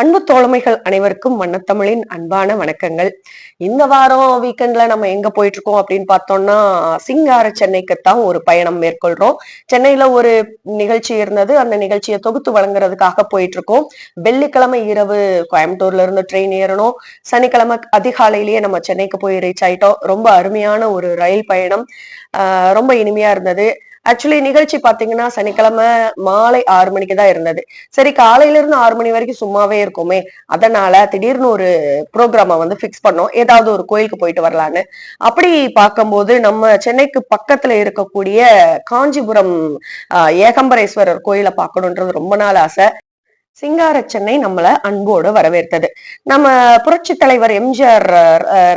அன்பு தோழமைகள் அனைவருக்கும் வண்ணத்தமிழின் அன்பான வணக்கங்கள். இந்த வாரம் வீக்கெண்ட்ல நம்ம எங்க போயிட்டு இருக்கோம் அப்படின்னு பார்த்தோம்னா சிங்கார சென்னைக்குத்தான் ஒரு பயணம் மேற்கொள்றோம். சென்னையில ஒரு நிகழ்ச்சி இருந்தது. அந்த நிகழ்ச்சியை தொகுத்து வழங்குறதுக்காக போயிட்டு இருக்கோம் வெள்ளிக்கிழமை இரவு கோயம்புத்தூர்ல இருந்து ட்ரெயின் ஏறணும். சனிக்கிழமை அதிகாலையிலேயே நம்ம சென்னைக்கு போய் ரீச் ஆயிட்டோம். ரொம்ப அருமையான ஒரு ரயில் பயணம். ரொம்ப இனிமையா இருந்தது. ஆக்சுவலி நிகழ்ச்சி பாத்தீங்கன்னா சனிக்கிழமை மாலை ஆறு மணிக்கு தான் இருந்தது. சரி காலையில இருந்து ஆறு மணி வரைக்கும் சும்மாவே இருக்குமே. அதனால திடீர்னு ஒரு ப்ரோக்ராம வந்து ஃபிக்ஸ் பண்ணோம். ஏதாவது ஒரு கோயிலுக்கு போயிட்டு வரலான்னு. அப்படி பார்க்கும்போது நம்ம சென்னைக்கு பக்கத்துல இருக்கக்கூடிய காஞ்சிபுரம் ஏகம்பரேஸ்வரர் கோயிலை பார்க்கணுன்றது ரொம்ப நாள் ஆசை. சிங்கார சென்னை நம்மள அன்போடு வரவேற்றது. நம்ம புரட்சி தலைவர் எம்ஜிஆர்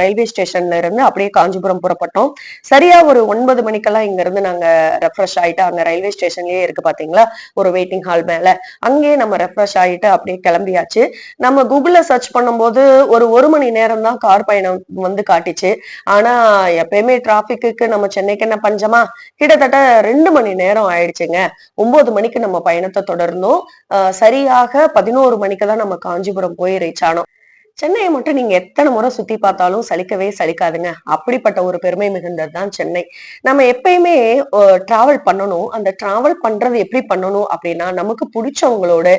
ரயில்வே ஸ்டேஷன்ல இருந்து அப்படியே காஞ்சிபுரம் புறப்பட்டோம். சரியா ஒரு ஒன்பது மணிக்கெல்லாம் இங்க இருந்து நாங்க ரெஃப்ரெஷ் ஆயிட்டு அங்க ரயில்வே ஸ்டேஷன்லயே இருக்கு பாத்தீங்களா? ஒரு வெயிட்டிங் ஹால் மேல. அங்கேயே நம்ம ரெஃப்ரெஷ் ஆயிட்டு அப்படியே கிளம்பியாச்சு. நம்ம கூகுள்ல சர்ச் பண்ணும்போது ஒரு ஒரு மணி நேரம் தான் கார் பயணம் வந்து காட்டிச்சு. ஆனா எப்பயுமே டிராபிக்கு நம்ம சென்னைக்கு என்ன பஞ்சமா? கிட்டத்தட்ட ரெண்டு மணி நேரம் ஆயிடுச்சுங்க. ஒன்பது மணிக்கு நம்ம பயணத்தை தொடர்ந்தோம். ஆஹ் சரியாக பதினோரு மணிக்கு தான் நம்ம காஞ்சிபுரம் போய் ரீச் ஆனோம் சென்னையை மட்டும் நீங்க எத்தனை முறை சுத்தி பார்த்தாலும் சலிக்கவே சலிக்காதுங்க. அப்படிப்பட்ட ஒரு பெருமை மிகுந்தது தான் சென்னை. நம்ம எப்பயுமே டிராவல் பண்ணணும். அந்த டிராவல் பண்றது எப்படி பண்ணணும் அப்படின்னா நமக்கு பிடிச்சவங்களோடு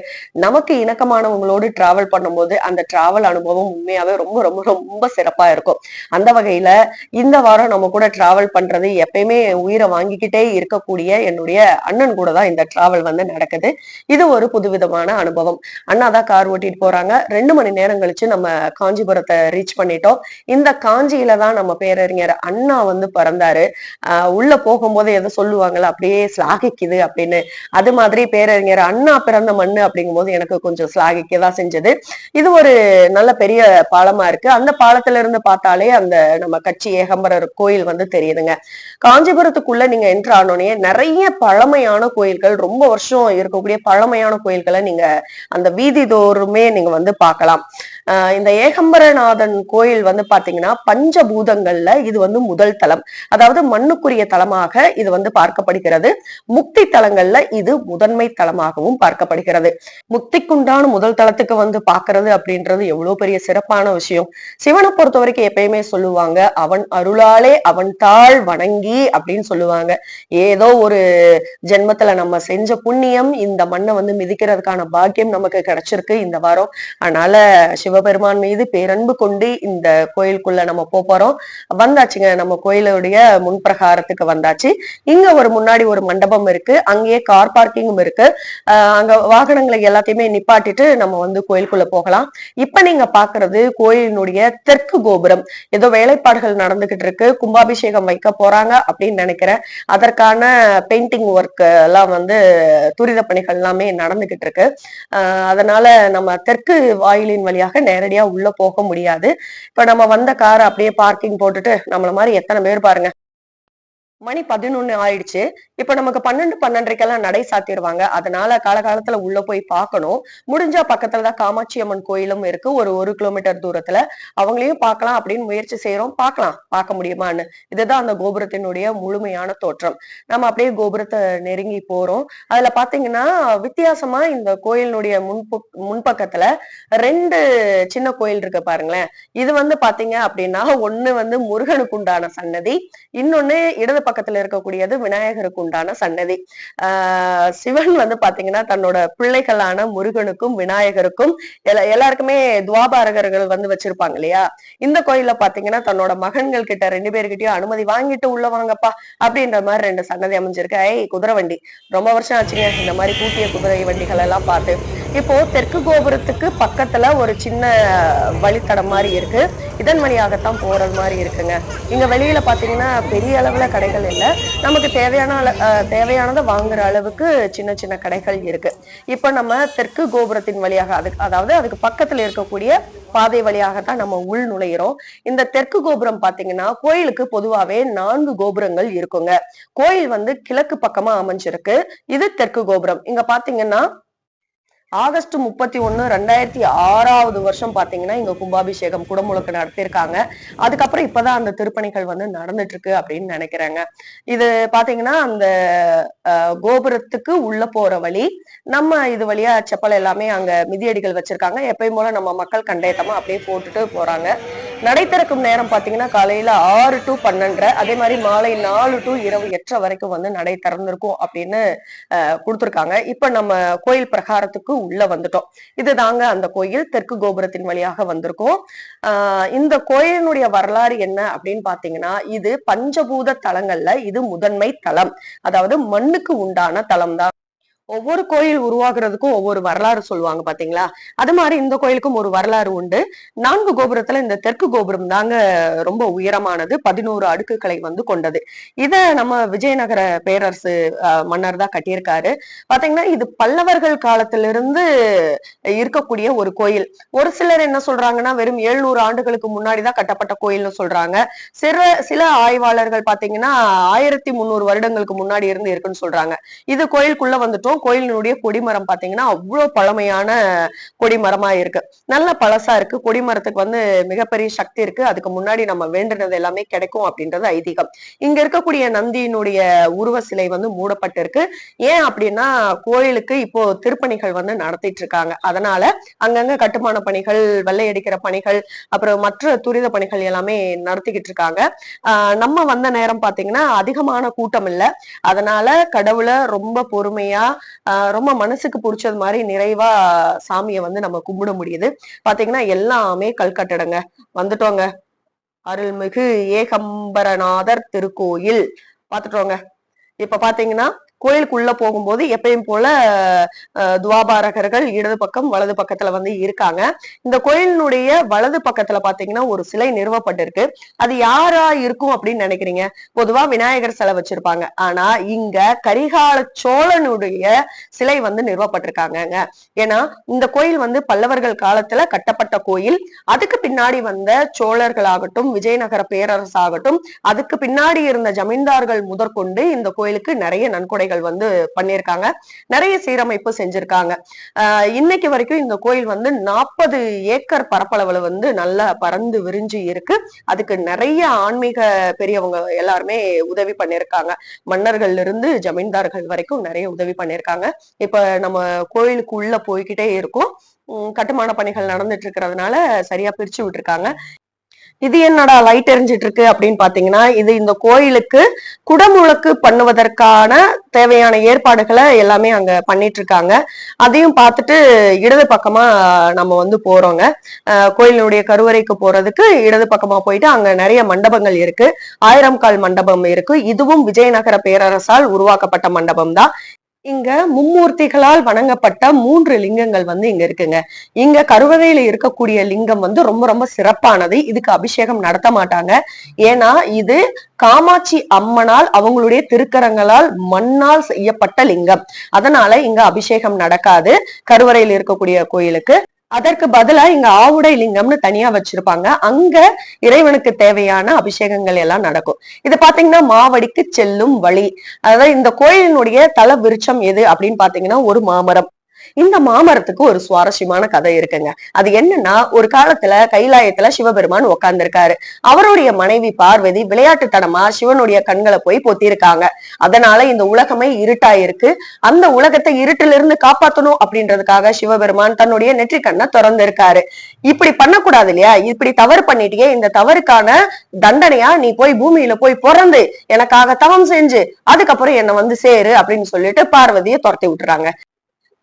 நமக்கு இணக்கமானவங்களோடு டிராவல் பண்ணும்போது அந்த டிராவல் அனுபவம் உண்மையாவே ரொம்ப ரொம்ப ரொம்ப சிறப்பா இருக்கும். அந்த வகையில இந்த வாரம் நம்ம கூட டிராவல் பண்றது எப்பயுமே உயிரை வாங்கிக்கிட்டே இருக்கக்கூடிய என்னுடைய அண்ணன் கூட தான் இந்த டிராவல் வந்து நடக்குது. இது ஒரு புதுவிதமான அனுபவம். அண்ணா தான் கார் ஓட்டிட்டு போறாங்க. ரெண்டு மணி நேரம் கழிச்சு நம்ம காஞ்சிபுரத்தை ரீச் பண்ணிட்டோம். இந்த காஞ்சியில தான் நம்ம பேரறிஞர் அண்ணா வந்து பிறந்தாரு. ஆஹ் உள்ள போகும்போது எதை சொல்லுவாங்கல்ல அப்படியே ஸ்லாகிக்குது அப்படின்னு. அது மாதிரி பேரறிஞர் அண்ணா பிறந்த மண்ணு அப்படிங்கும்போது எனக்கு கொஞ்சம் ஸ்லாகிக்க தான் செஞ்சது. இது ஒரு நல்ல பெரிய பாலமா இருக்கு. அந்த பாலத்துல இருந்து பார்த்தாலே அந்த நம்ம கட்சி ஏகம்பரர் கோயில் வந்து தெரியுதுங்க. காஞ்சிபுரத்துக்குள்ள நீங்க என்ட்ரு ஆனோடனே நிறைய பழமையான கோயில்கள் ரொம்ப வருஷம் இருக்கக்கூடிய பழமையான கோயில்களை நீங்க அந்த வீதி தோறுமே நீங்க வந்து பார்க்கலாம். இந்த ஏகம்பரநாதன் கோயில் வந்து பாத்தீங்கன்னா பஞ்சபூதங்கள்ல இது வந்து முதல் தலம். அதாவது மண்ணுக்குரிய தலமாக இது வந்து பார்க்கப்படுகிறது. முக்தி தலங்கள்ல இது முதன்மை தலமாகவும் பார்க்கப்படுகிறது. முக்திக்குண்டான முதல் தலத்துக்கு வந்து பாக்குறது அப்படின்றது எவ்வளவு பெரிய சிறப்பான விஷயம். சிவனை பொறுத்த வரைக்கும் எப்பயுமே சொல்லுவாங்க அவன் அருளாலே அவன் தாழ் வணங்கி அப்படின்னு சொல்லுவாங்க. ஏதோ ஒரு ஜென்மத்துல நம்ம செஞ்ச புண்ணியம் இந்த மண்ணை வந்து மிதிக்கிறதுக்கான பாக்கியம் நமக்கு கிடைச்சிருக்கு இந்த வாரம். அதனால சிவ சிவபெருமான் மீது பேரன்பு கொண்டு இந்த கோயிலுக்குள்ள நம்ம போறோம். வந்தாச்சுங்க நம்ம கோயிலுடைய முன்பிரகாரத்துக்கு வந்தாச்சு. இங்க ஒரு முன்னாடி ஒரு மண்டபம் இருக்கு. அங்கேயே கார் பார்க்கிங்கும் இருக்கு. அங்க வாகனங்களை எல்லாத்தையுமே நிப்பாட்டிட்டு நம்ம வந்து கோயிலுக்குள்ள போகலாம். இப்ப நீங்க பாக்குறது கோயிலினுடைய தெற்கு கோபுரம். ஏதோ வேலைப்பாடுகள் நடந்துகிட்டு இருக்கு. கும்பாபிஷேகம் வைக்க போறாங்க அப்படின்னு நினைக்கிறேன். அதற்கான பெயிண்டிங் ஒர்க் எல்லாம் வந்து துரித பணிகள் எல்லாமே நடந்துகிட்டு இருக்கு. ஆஹ் அதனால நம்ம தெற்கு வாயிலின் வழியாக நேரடியா உள்ள போக முடியாது. இப்ப நம்ம வந்த காரை அப்படியே பார்க்கிங் போட்டுட்டு நம்மள மாதிரி எத்தனை பேர் பாருங்க. மணி பதினொன்னு ஆயிடுச்சு. இப்ப நமக்கு பன்னெண்டு பன்னெண்டரைக்கெல்லாம் நடை சாத்திடுவாங்க. அதனால காலகாலத்துல உள்ள போய் பார்க்கணும். முடிஞ்சா பக்கத்துலதான் காமாட்சி அம்மன் கோயிலும் இருக்கு. ஒரு ஒரு கிலோமீட்டர் தூரத்துல அவங்களையும் பார்க்கலாம் அப்படின்னு முயற்சி செய்யறோம் பார்க்கலாம். பார்க்க முடியுமான்னு. இதுதான் அந்த கோபுரத்தினுடைய முழுமையான தோற்றம். நம்ம அப்படியே கோபுரத்தை நெருங்கி போறோம். அதுல பாத்தீங்கன்னா வித்தியாசமா இந்த கோயிலினுடைய முன்பு முன்பக்கத்துல ரெண்டு சின்ன கோயில் இருக்கு பாருங்களேன். இது வந்து பாத்தீங்க அப்படின்னா ஒண்ணு வந்து முருகனுக்கு உண்டான சன்னதி இன்னொன்னு இடது பக்கத்துல இருக்கக்கூடியது விநாயகருக்கு உண்டான சன்னதி. ஆஹ் சிவன் வந்து பாத்தீங்கன்னா தன்னோட பிள்ளைகளான முருகனுக்கும் விநாயகருக்கும் எல்லாருக்குமே துவாபாரகர்கள் வந்து வச்சிருப்பாங்க இல்லையா? இந்த கோயில்ல பாத்தீங்கன்னா தன்னோட மகன்கள் கிட்ட ரெண்டு பேர்கிட்டயும் அனுமதி வாங்கிட்டு உள்ள வாங்கப்பா அப்படின்ற மாதிரி ரெண்டு சன்னதி அமைஞ்சிருக்கு. ஐ குதிரை வண்டி ரொம்ப வருஷம் ஆச்சுங்க. இந்த மாதிரி கூட்டிய குதிரை வண்டிகள் எல்லாம் பார்த்து இப்போ தெற்கு கோபுரத்துக்கு பக்கத்துல ஒரு சின்ன வழித்தடம் மாதிரி இருக்கு. இதன் வழியாகத்தான் போறது மாதிரி இருக்குங்க. இங்க வெளியில பாத்தீங்கன்னா பெரிய அளவுல கடைகள் இல்லை. நமக்கு தேவையான தேவையானதை வாங்குற அளவுக்கு சின்ன சின்ன கடைகள் இருக்கு. இப்ப நம்ம தெற்கு கோபுரத்தின் வழியாக அதுக்கு அதாவது அதுக்கு பக்கத்துல இருக்கக்கூடிய பாதை வழியாக தான் நம்ம உள் நுழையிறோம். இந்த தெற்கு கோபுரம் பாத்தீங்கன்னா கோயிலுக்கு பொதுவாவே நான்கு கோபுரங்கள் இருக்குங்க. கோயில் வந்து கிழக்கு பக்கமா அமைஞ்சிருக்கு. இது தெற்கு கோபுரம். இங்க பாத்தீங்கன்னா ஆகஸ்ட் முப்பத்தி ஒண்ணு ரெண்டாயிரத்தி ஆறாவது வருஷம் பாத்தீங்கன்னா இங்க கும்பாபிஷேகம் குடமுழுக்கு நடத்தியிருக்காங்க. அதுக்கப்புறம் இப்பதான் அந்த திருப்பணிகள் வந்து நடந்துட்டு இருக்கு அப்படின்னு நினைக்கிறாங்க. இது பாத்தீங்கன்னா அந்த கோபுரத்துக்கு உள்ள போற வழி நம்ம இது வழியா செப்பல் எல்லாமே அங்க மிதியடிகள் வச்சிருக்காங்க. எப்பயும் போல நம்ம மக்கள் கண்டேத்தமா அப்படியே போட்டுட்டு போறாங்க. நடை திறக்கும் நேரம் பாத்தீங்கன்னா காலையில ஆறு டு பன்னெண்டரை அதே மாதிரி மாலை நாலு டு இரவு எட்டரை வரைக்கும் வந்து நடை திறந்திருக்கும் அப்படின்னு கொடுத்துருக்காங்க கொடுத்திருக்காங்க. இப்ப நம்ம கோயில் பிரகாரத்துக்கு உள்ள வந்துட்டோம். இதுதாங்க அந்த கோயில். தெற்கு கோபுரத்தின் வழியாக வந்திருக்கும். ஆஹ் இந்த கோயிலினுடைய வரலாறு என்ன அப்படின்னு பாத்தீங்கன்னா இது பஞ்சபூத தலங்கள்ல இது முதன்மை தலம். அதாவது மண்ணுக்கு உண்டான தலம் தான் ஒவ்வொரு கோயில் உருவாகிறதுக்கும் ஒவ்வொரு வரலாறு சொல்லுவாங்க பாத்தீங்களா? அது மாதிரி இந்த கோயிலுக்கும் ஒரு வரலாறு உண்டு. நான்கு கோபுரத்துல இந்த தெற்கு கோபுரம் தாங்க ரொம்ப உயரமானது. பதினோரு அடுக்குகளை வந்து கொண்டது. இத நம்ம விஜயநகர பேரரசு மன்னர் தான் கட்டியிருக்காரு. பாத்தீங்கன்னா இது பல்லவர்கள் காலத்திலிருந்து இருக்கக்கூடிய ஒரு கோயில். ஒரு சிலர் என்ன சொல்றாங்கன்னா வெறும் எழுநூறு ஆண்டுகளுக்கு முன்னாடிதான் கட்டப்பட்ட கோயில்னு சொல்றாங்க. சில சில ஆய்வாளர்கள் பாத்தீங்கன்னா ஆயிரத்தி முந்நூறு வருடங்களுக்கு முன்னாடி இருந்து இருக்குன்னு சொல்றாங்க. இது கோயிலுக்குள்ள வந்துட்டோம். கோயிலினுடைய கொடிமரம் பாத்தீங்கன்னா அவ்வளவு பழமையான கொடிமரமா இருக்கு. நல்ல பழசா இருக்கு. கொடிமரத்துக்கு வந்து மிகப்பெரிய சக்தி இருக்கு. அதுக்கு முன்னாடி நம்ம வேண்டுனது எல்லாமே கிடைக்கும் அப்படின்றது ஐதீகம். இங்க இருக்கக்கூடிய நந்தியினுடைய உருவ சிலை வந்து மூடப்பட்டிருக்கு. ஏன் அப்படின்னா கோயிலுக்கு இப்போ திருப்பணிகள் வந்து நடத்திட்டு இருக்காங்க. அதனால அங்கங்க கட்டுமான பணிகள் வெள்ளையடிக்கிற பணிகள் அப்புறம் மற்ற துரித பணிகள் எல்லாமே நடத்திக்கிட்டு இருக்காங்க. ஆஹ் நம்ம வந்த நேரம் பாத்தீங்கன்னா அதிகமான கூட்டம் இல்ல. அதனால கடவுளை ரொம்ப பொறுமையா ரொம்ப மனசுக்கு பிடிச்சது மாதிரி நிறைவா சாமியை வந்து நம்ம கும்பிட முடியுது. பாத்தீங்கன்னா எல்லாமே கல்கட்டடங்க. வந்துட்டோங்க. அருள்மிகு ஏகம்பரநாதர் திருக்கோயில். பாத்துட்டோங்க. இப்ப பாத்தீங்கன்னா கோயிலுக்குள்ள போகும்போது எப்பயும் போல அஹ், துவாபாரகர்கள் இடது பக்கம் வலது பக்கத்துல வந்து இருக்காங்க. இந்த கோயிலினுடைய வலது பக்கத்துல பாத்தீங்கன்னா ஒரு சிலை நிறுவப்பட்டிருக்கு. அது யாரா இருக்கும் அப்படின்னு நினைக்கிறீங்க? பொதுவா விநாயகர் சிலை வச்சிருப்பாங்க. ஆனா இங்க கரிகால சோழனுடைய சிலை வந்து நிறுவப்பட்டிருக்காங்கங்க. ஏன்னா இந்த கோயில் வந்து பல்லவர்கள் காலத்துல கட்டப்பட்ட கோயில். அதுக்கு பின்னாடி வந்த சோழர்களாகட்டும் விஜயநகர பேரரசாகட்டும் அதுக்கு பின்னாடி இருந்த ஜமீன்தார்கள் முதற்கொண்டு இந்த கோயிலுக்கு நிறைய நன்கொடை நன்கொடைகள் வந்து பண்ணியிருக்காங்க. நிறைய சீரமைப்பு செஞ்சிருக்காங்க. இன்னைக்கு வரைக்கும் இந்த கோயில் வந்து நாற்பது ஏக்கர் பரப்பளவுல வந்து நல்லா பறந்து விரிஞ்சு இருக்கு. அதுக்கு நிறைய ஆன்மீக பெரியவங்க எல்லாருமே உதவி பண்ணியிருக்காங்க. மன்னர்கள்ல இருந்து ஜமீன்தார்கள் வரைக்கும் நிறைய உதவி பண்ணியிருக்காங்க. இப்ப நம்ம கோயிலுக்கு உள்ள போய்கிட்டே இருக்கோம். உம் கட்டுமான பணிகள் நடந்துட்டு இருக்கிறதுனால சரியா பிரிச்சு விட்டுருக்காங்க. இது என்னடா லைட் எரிஞ்சிட்டு இருக்கு அப்படின்னு பாத்தீங்கன்னா இது இந்த கோயிலுக்கு குடமுழக்கு பண்ணுவதற்கான தேவையான ஏற்பாடுகளை எல்லாமே அங்க பண்ணிட்டு இருக்காங்க அதையும் பார்த்துட்டு இடது பக்கமா நம்ம வந்து போறோங்க. கோயிலுடைய கருவறைக்கு போறதுக்கு இடது பக்கமா போயிட்டு அங்க நிறைய மண்டபங்கள் இருக்கு. ஆயிரம் கால் மண்டபம் இருக்கு. இதுவும் விஜயநகர பேரரசால் உருவாக்கப்பட்ட மண்டபம் தான். இங்க மும்மூர்த்திகளால் வணங்கப்பட்ட மூன்று லிங்கங்கள் வந்து இங்க இருக்குங்க. இங்க கருவறையில இருக்கக்கூடிய லிங்கம் வந்து ரொம்ப ரொம்ப சிறப்பானது. இதுக்கு அபிஷேகம் நடத்த மாட்டாங்க. ஏன்னா இது காமாட்சி அம்மனால் அவங்களுடைய திருக்கரங்களால் மண்ணால் செய்யப்பட்ட லிங்கம். அதனால இங்க அபிஷேகம் நடக்காது. கருவறையில் இருக்கக்கூடிய கோயிலுக்கு. அதற்கு பதிலா இங்க ஆவுடை லிங்கம்னு தனியா வச்சிருப்பாங்க. அங்க இறைவனுக்கு தேவையான அபிஷேகங்கள் எல்லாம் நடக்கும். இது பாத்தீங்கன்னா மாவடிக்கு செல்லும் வழி. அதாவது இந்த கோயிலினுடைய தல விருட்சம் எது அப்படின்னு பாத்தீங்கன்னா ஒரு மாமரம். இந்த மாமரத்துக்கு ஒரு சுவாரஸ்யமான கதை இருக்குங்க. அது என்னன்னா ஒரு காலத்துல கைலாயத்துல சிவபெருமான் உட்கார்ந்திருக்காரு அவருடைய மனைவி பார்வதி விளையாட்டுத்தனமா சிவனுடைய கண்களை போய் பொத்திருக்காங்க. அதனால இந்த உலகமே இருட்டாயிருக்கு. அந்த உலகத்தை இருட்டிலிருந்து இருந்து காப்பாத்தணும் அப்படின்றதுக்காக சிவபெருமான் தன்னுடைய நெற்றி கண்ணை திறந்திருக்காரு. இப்படி பண்ணக்கூடாது இல்லையா? இப்படி தவறு பண்ணிட்டியே இந்த தவறுக்கான தண்டனையா நீ போய் பூமியில போய் பிறந்து எனக்காக தவம் செஞ்சு அதுக்கப்புறம் என்ன வந்து சேரு அப்படின்னு சொல்லிட்டு பார்வதியை துரத்தி விட்டுறாங்க.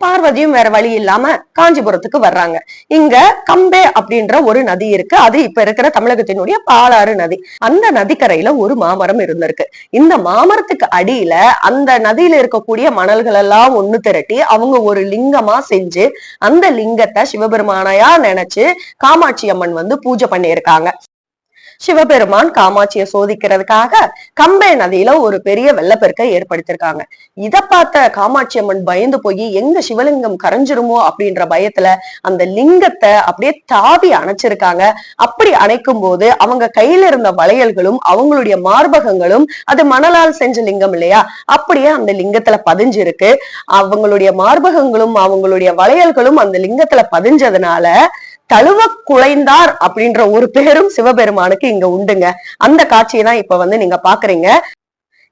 பார்வதியும் வேற வழி இல்லாம காஞ்சிபுரத்துக்கு வர்றாங்க. இங்க கம்பே அப்படின்ற ஒரு நதி இருக்கு. அது இப்ப இருக்கிற தமிழகத்தினுடைய பாலாறு நதி. அந்த நதிக்கரையில ஒரு மாமரம் இருந்திருக்கு. இந்த மாமரத்துக்கு அடியில அந்த நதியில இருக்கக்கூடிய மணல்கள் எல்லாம் ஒண்ணு திரட்டி அவங்க ஒரு லிங்கமா செஞ்சு அந்த லிங்கத்தை சிவபெருமானையா நினைச்சு காமாட்சி அம்மன் வந்து பூஜை பண்ணியிருக்காங்க. சிவபெருமான் காமாட்சியை சோதிக்கிறதுக்காக கம்பை நதியில ஒரு பெரிய வெள்ளப்பெருக்கை ஏற்படுத்தியிருக்காங்க. இத பார்த்த காமாட்சி அம்மன் பயந்து போய் எங்க சிவலிங்கம் கரைஞ்சிருமோ? அப்படின்ற பயத்துல அந்த லிங்கத்தை அப்படியே தாவி அணைச்சிருக்காங்க. அப்படி அணைக்கும் போது அவங்க கையில இருந்த வளையல்களும் அவங்களுடைய மார்பகங்களும் அது மணலால் செஞ்ச லிங்கம் இல்லையா? அப்படியே அந்த லிங்கத்துல பதிஞ்சிருக்கு. அவங்களுடைய மார்பகங்களும் அவங்களுடைய வளையல்களும் அந்த லிங்கத்துல பதிஞ்சதுனால தழுவ குலைந்தார் அப்படின்ற ஒரு பேரும் சிவபெருமானுக்கு இங்க உண்டுங்க. அந்த காட்சியை தான் இப்ப வந்து நீங்க பாக்குறீங்க.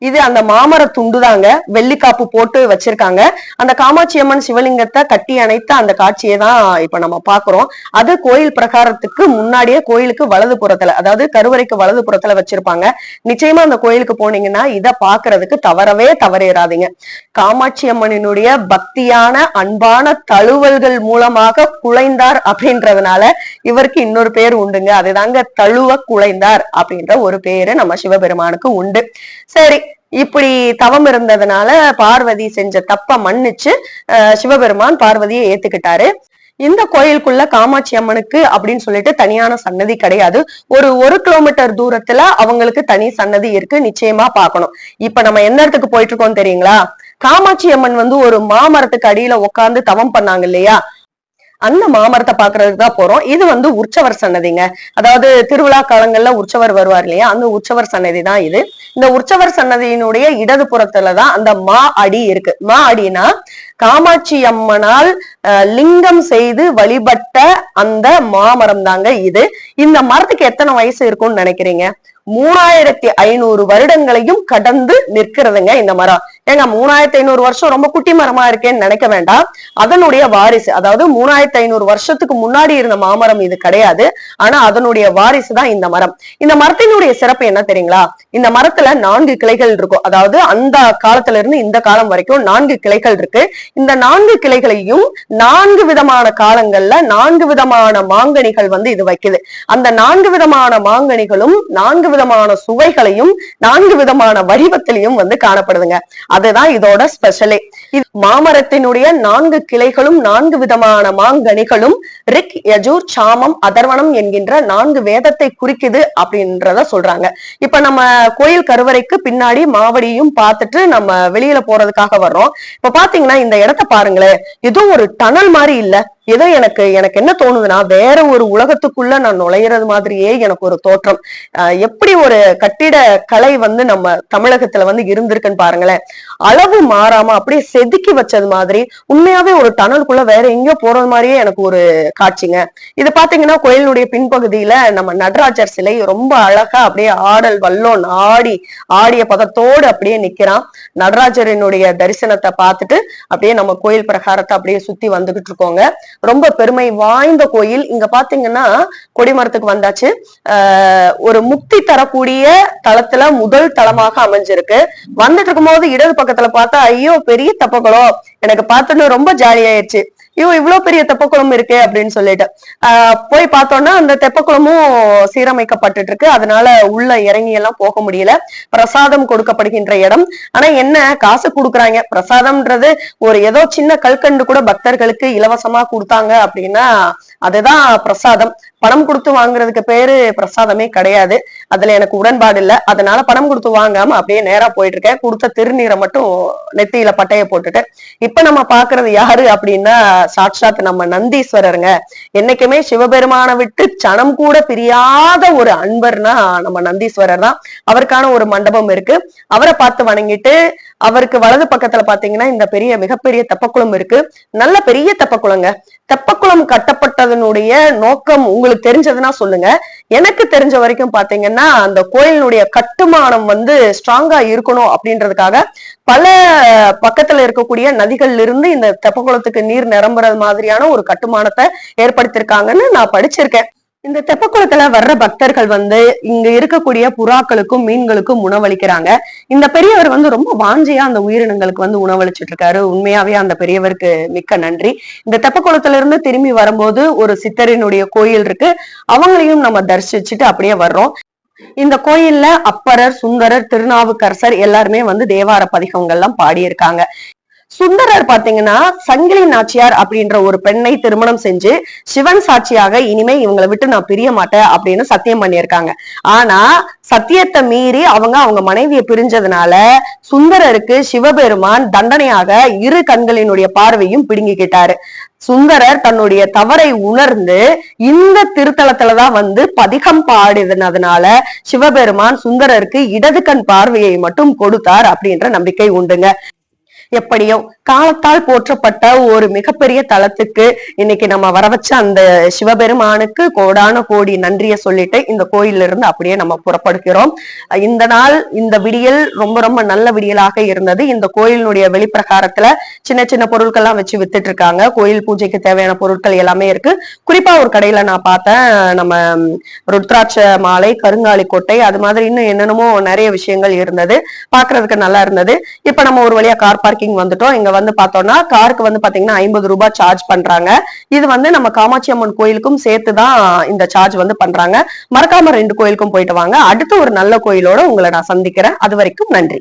இது அந்த மாமர துண்டுதாங்க வெள்ளிக்காப்பு போட்டு வச்சிருக்காங்க. அந்த காமாட்சி அம்மன் சிவலிங்கத்தை கட்டி அணைத்த அந்த காட்சியை தான் இப்ப நம்ம பாக்குறோம் அது கோயில் பிரகாரத்துக்கு முன்னாடியே கோயிலுக்கு வலது புறத்துல அதாவது கருவறைக்கு வலது புறத்துல வச்சிருப்பாங்க. நிச்சயமா அந்த கோயிலுக்கு போனீங்கன்னா இதை பாக்குறதுக்கு தவறவே தவறேறாதீங்க காமாட்சி அம்மனினுடைய பக்தியான அன்பான தழுவல்கள் மூலமாக குலைந்தார் அப்படின்றதுனால இவருக்கு இன்னொரு பேர் உண்டுங்க. அதுதாங்க தழுவ குலைந்தார் அப்படின்ற ஒரு பேரு நம்ம சிவபெருமானுக்கு உண்டு. சரி இப்படி தவம் இருந்ததுனால பார்வதி செஞ்ச தப்ப மன்னிச்சு சிவபெருமான் பார்வதியை ஏத்துக்கிட்டாரு. இந்த கோயிலுக்குள்ள காமாட்சி அம்மனுக்கு அப்படின்னு சொல்லிட்டு தனியான சன்னதி கிடையாது. ஒரு ஒரு கிலோமீட்டர் தூரத்துல அவங்களுக்கு தனி சன்னதி இருக்கு நிச்சயமா பாக்கணும் இப்ப நம்ம என்ன இடத்துக்கு போயிட்டு இருக்கோம் தெரியுங்களா? காமாட்சி அம்மன் வந்து ஒரு மாமரத்துக்கு அடியில உட்கார்ந்து தவம் பண்ணாங்க இல்லையா? அந்த மாமரத்தை பாக்குறதுக்கு தான் போறோம். இது வந்து உற்சவர் சன்னதிங்க. அதாவது திருவிழா காலங்கள்ல உற்சவர் வருவார் இல்லையா? அந்த உற்சவர் சன்னதி தான் இது. இந்த உற்சவர் சன்னதியினுடைய இடது புறத்துலதான் அந்த மா அடி இருக்கு. மா அடினா காமாட்சி அம்மனால் அஹ், லிங்கம் செய்து வழிபட்ட அந்த மாமரம் தாங்க இது. இந்த மரத்துக்கு எத்தனை வயசு இருக்கும்னு நினைக்கிறீங்க? மூணாயிரத்தி ஐநூறு வருடங்களையும் கடந்து நிற்கிறதுங்க இந்த மரம். ஏங்க மூணாயிரத்தி ஐநூறு வருஷம் ரொம்ப குட்டி மரமா இருக்கேன்னு நினைக்க வேண்டாம். அதனுடைய வாரிசு அதாவது மூணாயிரத்தி ஐநூறு வருஷத்துக்கு முன்னாடி இருந்த மாமரம் இது கிடையாது. ஆனா அதனுடைய வாரிசு தான் இந்த மரம். இந்த மரத்தினுடைய சிறப்பு என்ன தெரியுங்களா? இந்த மரத்துல நான்கு கிளைகள் இருக்கும். அதாவது அந்த காலத்துல இருந்து இந்த காலம் வரைக்கும் நான்கு கிளைகள் இருக்கு. இந்த நான்கு கிளைகளையும் நான்கு விதமான காலங்கள்ல நான்கு விதமான மாங்கனிகள் வந்து இது வைக்குது. அந்த நான்கு விதமான மாங்கனிகளும் நான்கு விதமான சுவைகளையும் நான்கு விதமான வடிவத்திலையும் வந்து காணப்படுதுங்க. அதுதான் இதோட ஸ்பெஷலே. இது மாமரத்தினுடைய நான்கு கிளைகளும் நான்கு விதமான மாங்கனிகளும் ரிக் யஜூர் சாமம் அதர்வனம் என்கின்ற நான்கு வேதத்தை குறிக்குது அப்படின்றத சொல்றாங்க. இப்ப நம்ம கோயில் கருவறைக்கு பின்னாடி மாவடியும் பார்த்துட்டு நம்ம வெளியில போறதுக்காக வர்றோம். இப்ப பாத்தீங்கன்னா இந்த இடத்த பாருங்களேன். ஏதோ ஒரு டனல் மாதிரி இல்ல. ஏதோ எனக்கு எனக்கு என்ன தோணுதுன்னா வேற ஒரு உலகத்துக்குள்ள நான் நுழையிறது மாதிரியே எனக்கு ஒரு தோற்றம். எப்படி ஒரு கட்டிட கலை வந்து நம்ம தமிழகத்துல வந்து இருந்திருக்குன்னு பாருங்களேன். அளவு மாறாம அப்படியே செதுக்கி வச்சது மாதிரி உண்மையாவே ஒரு டனலுக்குள்ள வேற எங்கேயோ போறது மாதிரியே எனக்கு ஒரு காட்சிங்க. இது பாத்தீங்கன்னா கோயிலுடைய பின்பகுதியில நம்ம நடராஜர் சிலை ரொம்ப அழகா அப்படியே ஆடல் வல்லோன் ஆடி ஆடிய பதத்தோடு அப்படியே நிக்கிறான். நடராஜரினுடைய தரிசனத்தை பார்த்துட்டு அப்படியே நம்ம கோயில் பிரகாரத்தை அப்படியே சுத்தி வந்துகிட்டு இருக்கோங்க. ரொம்ப பெருமை வாய்ந்த கோயில். இங்க பாத்தீங்கன்னா கொடிமரத்துக்கு வந்தாச்சு. ஆஹ் ஒரு முக்தி தரக்கூடிய தளத்துல முதல் தளமாக அமைஞ்சிருக்கு. வந்துட்டு இருக்கும்போது இடது பக்கத்துல பார்த்தா ஐயோ பெரிய தப்பக்குளம் எனக்கு பார்த்தோன்னு ரொம்ப ஜாலியாயிருச்சு ஐயோ இவ்வளவு பெரிய தெப்பக்குளம் இருக்கு அப்படின்னு சொல்லிட்டு. ஆஹ் போய் பார்த்தோம்னா அந்த தெப்பக்குளமும் சீரமைக்கப்பட்டுட்டு இருக்கு அதனால உள்ள இறங்கி எல்லாம் போக முடியல. பிரசாதம் கொடுக்கப்படுகின்ற இடம். ஆனா என்ன? காசு கொடுக்குறாங்க. பிரசாதம்ன்றது ஒரு ஏதோ சின்ன கல்கண்டு கூட பக்தர்களுக்கு இலவசமா கொடுத்தாங்க அப்படின்னா அதுதான் பிரசாதம். பணம் கொடுத்து வாங்குறதுக்கு பேரு பிரசாதமே கிடையாது. அதுல எனக்கு உடன்பாடு இல்ல. அதனால பணம் கொடுத்து வாங்காம அப்படியே நேரா போயிட்டு இருக்கேன் கொடுத்த திருநீரை மட்டும் நெத்தியில பட்டைய போட்டுட்டு இப்ப நம்ம பாக்குறது யாரு அப்படின்னா சாட்சாத் நம்ம நந்தீஸ்வரருங்க. என்னைக்குமே சிவபெருமானை விட்டு சனம் கூட பிரியாத ஒரு அன்பர்னா நம்ம நந்தீஸ்வரர் தான். அவருக்கான ஒரு மண்டபம் இருக்கு. அவரை பார்த்து வணங்கிட்டு அவருக்கு வலது பக்கத்துல பாத்தீங்கன்னா இந்த பெரிய மிகப்பெரிய தெப்பக்குளம் இருக்கு. நல்ல பெரிய தெப்பக்குளங்க. தெப்பக்குளம் கட்டப்பட்டதனுடைய நோக்கம் உங்களுக்கு தெரிஞ்சதுன்னா சொல்லுங்க. எனக்கு தெரிஞ்ச வரைக்கும் பாத்தீங்கன்னா அந்த கோயிலினுடைய கட்டுமானம் வந்து ஸ்ட்ராங்கா இருக்கணும் அப்படின்றதுக்காக பல பக்கத்துல இருக்கக்கூடிய நதிகள்ல இருந்து இந்த தெப்பக்குளத்துக்கு நீர் நிரம்புறது மாதிரியான ஒரு கட்டுமானத்தை ஏற்படுத்தியிருக்காங்கன்னு நான் படிச்சிருக்கேன். இந்த தெப்பக்குளத்துல வர்ற பக்தர்கள் வந்து இங்க இருக்கக்கூடிய புறாக்களுக்கும் மீன்களுக்கும் உணவளிக்கிறாங்க. இந்த பெரியவர் வந்து ரொம்ப வாஞ்சியா அந்த உயிரினங்களுக்கு வந்து உணவளிச்சிட்டு இருக்காரு உண்மையாவே அந்த பெரியவருக்கு மிக்க நன்றி. இந்த தெப்பக்குளத்துல இருந்து திரும்பி வரும்போது ஒரு சித்தரினுடைய கோயில் இருக்கு. அவங்களையும் நம்ம தரிசிச்சுட்டு அப்படியே வர்றோம். இந்த கோயில்ல அப்பரர் சுந்தரர் திருநாவுக்கரசர் எல்லாருமே வந்து தேவார பதிகங்கள்லாம் பாடியிருக்காங்க. சுந்தரர் பாத்தீங்கன்னா சங்கிலி நாச்சியார் அப்படின்ற ஒரு பெண்ணை திருமணம் செஞ்சு சிவன் சாட்சியாக இனிமே இவங்களை விட்டு நான் பிரிய மாட்டேன் அப்படின்னு சத்தியம் பண்ணியிருக்காங்க. ஆனா சத்தியத்தை மீறி அவங்க அவங்க மனைவியை பிரிஞ்சதுனால சுந்தரருக்கு சிவபெருமான் தண்டனையாக இரு கண்களினுடைய பார்வையும் பிடுங்கிக்கிட்டாரு. சுந்தரர் தன்னுடைய தவறை உணர்ந்து இந்த திருத்தலத்துலதான் வந்து பதிகம் பாடினதுனால சிவபெருமான் சுந்தரருக்கு இடது கண் பார்வையை மட்டும் கொடுத்தார் அப்படின்ற நம்பிக்கை உண்டுங்க. எப்படியோ காலத்தால் போற்றப்பட்ட ஒரு மிகப்பெரிய தலத்துக்கு இன்னைக்கு நம்ம வர வச்ச அந்த சிவபெருமானுக்கு கோடான கோடி நன்றிய சொல்லிட்டு இந்த கோயில்ல இருந்து அப்படியே நம்ம புறப்படுகிறோம். இந்த நாள் இந்த விடியல் ரொம்ப ரொம்ப நல்ல விடியலாக இருந்தது. இந்த கோயிலினுடைய வெளிப்பிரகாரத்துல சின்ன சின்ன பொருட்கள்லாம் வச்சு வித்துட்டு இருக்காங்க கோயில் பூஜைக்கு தேவையான பொருட்கள் எல்லாமே இருக்கு. குறிப்பா ஒரு கடையில நான் பார்த்தேன் நம்ம ருத்ராட்ச மாலை கருங்காலி கொட்டை அது மாதிரி இன்னும் என்னென்னமோ நிறைய விஷயங்கள் இருந்தது. பாக்குறதுக்கு நல்லா இருந்தது. இப்ப நம்ம ஒரு வழியா கார் பார்க்கிங் வந்துட்டோம். இங்க வந்து பார்த்தோம்னா காருக்கு வந்து பாத்தீங்கன்னா ஐம்பது ரூபாய் சார்ஜ் பண்றாங்க. இது வந்து நம்ம காமாட்சி அம்மன் கோயிலுக்கும் சேர்த்துதான் இந்த சார்ஜ் வந்து பண்றாங்க. மறக்காம ரெண்டு கோயிலுக்கும் போயிட்டு வாங்க. அடுத்து ஒரு நல்ல கோயிலோட உங்களை நான் சந்திக்கிறேன். அது வரைக்கும் நன்றி.